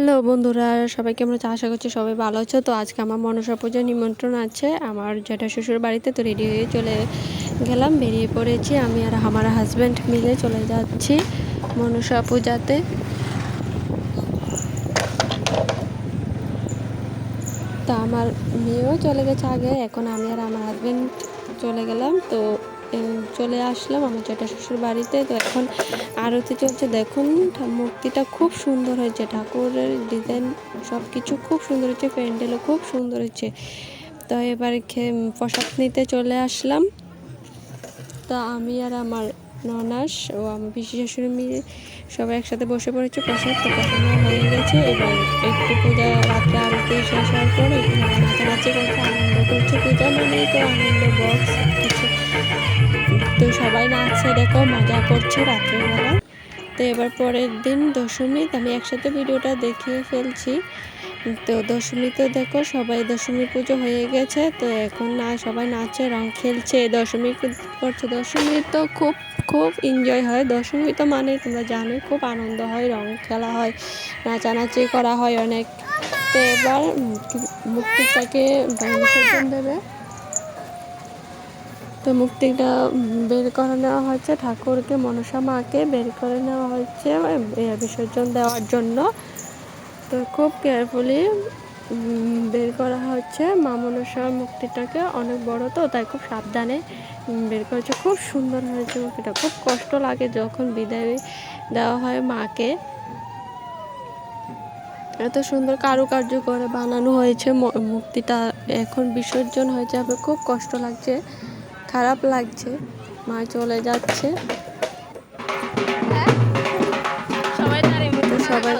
Hello বন্ধুরা, সবাই কেমন আছে আশা করছি সবাই ভালো আছো। তো আজকে আমার মনসা পুজোর নিমন্ত্রণ আছে। আমার যেটা শ্বশুর বাড়িতে তো রেডি হয়ে চলে গেলাম, বেরিয়ে পড়েছি আমি আর আমার হাজব্যান্ড মিলে চলে যাচ্ছি মনসা পূজাতে। তা আমার মেয়েও চলে গেছে আগে, এখন আমি আর আমার হাজব্যান্ড চলে গেলাম। তো চলে আসলাম আমার যেটা শ্বশুর বাড়িতে। তো এখন আরতি চলছে। দেখুন মূর্তিটা খুব সুন্দর হয়েছে। ঠাকুরের ডিজাইন সব কিছু খুব সুন্দর হয়েছে। প্যান্ডেলও খুব সুন্দর হয়েছে। তো এবার খেয়ে প্রসাদ নিতে চলে আসলাম। তো আমি আর আমার ননাস ও আমার পিসি শাশুড়ি মিলে সবাই একসাথে বসে পড়েছে। প্রসাদ তো প্রসাদ হয়ে গেছে। এবার একটু পূজা, রাত্রে আরতি শেষ হওয়ার পর একটু নাচানাচি করছে, আনন্দ করছে। পূজা মানেই তো আনন্দ, বক্স কিছু সবাই নাচছে দেখো মজা করছে রাত্রেবেলা। তো এবার পরের দিন দশমী আমি একসাথে ভিডিওটা দেখিয়ে ফেলছি। তো দশমীতে দেখো সবাই দশমী পুজো হয়ে গেছে, তো এখন না সবাই নাচে, রং খেলছে। দশমী করছে দশমী তো খুব খুব এনজয় হয়। দশমী তো মানে তোমরা জানো খুব আনন্দ হয়, রং খেলা হয়, নাচানাচি করা হয় অনেক। তো এবার মুক্তিটাকে বিসর্জন দেবে। তো মুক্তিটা বের করে নেওয়া হচ্ছে ঠাকুরকে মনসা মাকে বের করে নেওয়া হচ্ছে এ, বিসর্জন দেওয়ার জন্য। তো খুব কেয়ারফুলি বের করা হচ্ছে মা মনসার মুক্তিটাকে অনেক বড় তো তাই খুব সাবধানে বের করেছে। খুব সুন্দর হয়েছে মুক্তিটা। খুব কষ্ট লাগে যখন বিদায় দেওয়া হয় মাকে। এত সুন্দর কারুকার্য করে বানানো হয়েছে ম- মূর্তিটা এখন বিসর্জন হয়ে যাবে। খুব কষ্ট লাগছে। খারাপ লাগছে। মা চলে যাচ্ছে। সবাই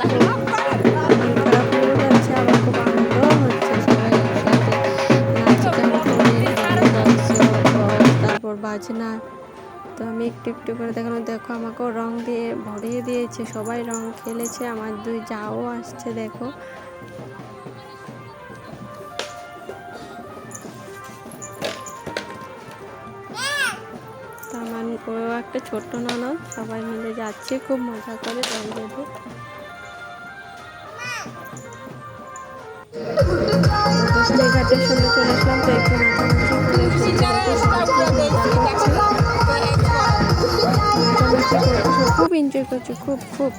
খুব বাজনা। তো আমি একটু একটু করে দেখানো দেখো আমাকেও রং দিয়ে ভরিয়ে দিয়েছে সবাই রং খেলেছে আমার দুই যাও আসছে দেখো। ও একটা ছোট্ট ননদ সবাই মিলে যাচ্ছে, খুব মজা করে নাচানাচি করছে খুব এনজয় করছে, খুব খুব।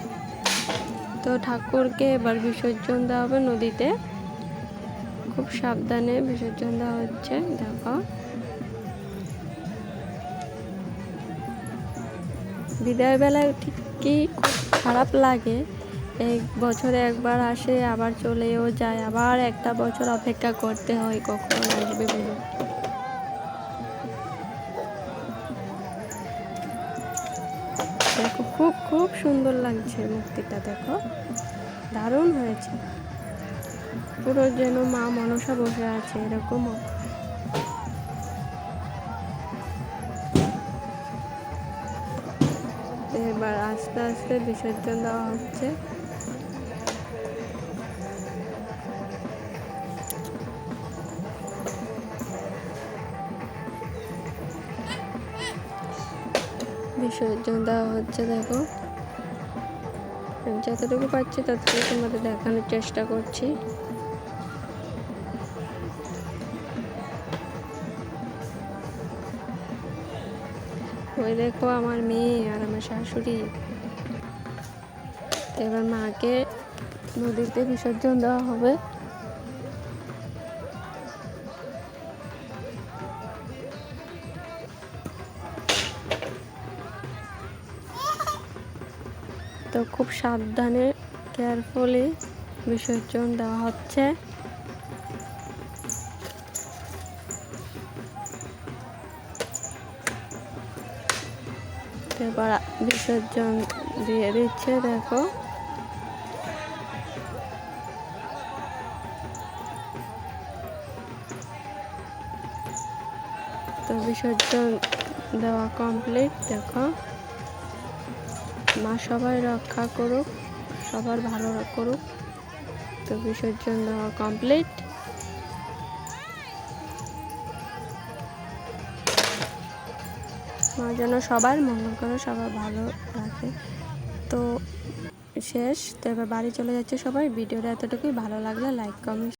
তো ঠাকুরকে এবার বিসর্জন দেওয়া হবে নদীতে। খুব সাবধানে বিসর্জন দেওয়া হচ্ছে, দেখো। বিদায় বেলায় ঠিক কি খারাপ লাগে। এক বছরে একবার আসে, আবার চলেও যায়, আবার একটা বছর অপেক্ষা করতে হয়, কখন আসবে বলে দেখো, খুব খুব সুন্দর লাগছে মূর্তিটা, দেখো। দারুণ হয়েছে। পুরো যেন মা মনসা বসে আছে, এরকম এবার আস্তে আস্তে বিসর্জন দেওয়া হচ্ছে। বিসর্জন দেওয়া হচ্ছে, দেখো। যতটুকু পাচ্ছি ততটুকু তোমাদের দেখানোর চেষ্টা করছি। ওই দেখো আমার মেয়ে আর আমার শাশুড়ি। এবার মাকে নদীতে বিসর্জন দেওয়া হবে। তো খুব সাবধানে কেয়ারফুলি বিসর্জন দেওয়া হচ্ছে। এবার বিসর্জন দিয়ে দিচ্ছে, দেখো। তো বিসর্জন দেওয়া কমপ্লিট দেখো। মা সবাই রক্ষা করুক, সবার ভালো করুক। তো বিসর্জন দেওয়া কমপ্লিট মা যেন সবার, মঙ্গল করে, সবার ভালো রাখে। তো শেষ, তো এবার বাড়ি চলে যাচ্ছে সবাই। ভিডিওটা এতটুকুই। ভালো লাগলে লাইক কমেন্ট